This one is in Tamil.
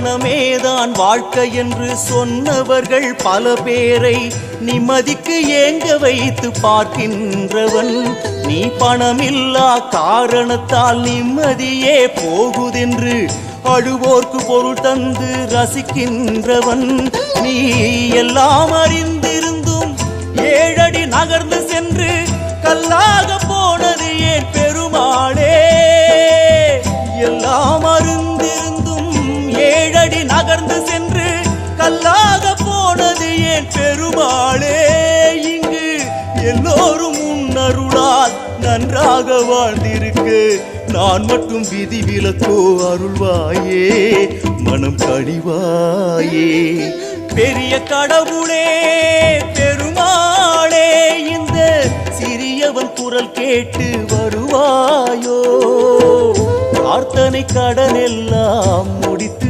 பணமேதான் வாழ்க்கை என்று சொன்னவர்கள் பல பேரை நிம்மதிக்கு ஏங்க வைத்து பார்க்கின்றவன். நீ பணமில்லா காரணத்தால் நிம்மதியே போகுதென்று அழுவோர்க்கு பொருள் தந்து ரசிக்கின்றவன். நீ எல்லாம் அறிந்திருந்தும் ஏழடி நகர்ந்து சென்று கல்லாக போனது ஏன் பெருமாளே? எல்லாம் அறிந்திருந்தும் நகர்ந்து சென்று கல்லாக போனது ஏன் பெருமாளே? இங்கு எல்லோரும் உன்னருளால் நன்றாக வாழ்ந்திருக்கு. நான் மட்டும் விதி விலக்கோ அருள்வாயே? மனம் கழிவாயே? பெரிய கடவுளே பெருமாளே இந்த சிறியவன் குரல் கேட்டு வருவாயோ? பிரார்த்தனை கடனெல்லாம் முடித்து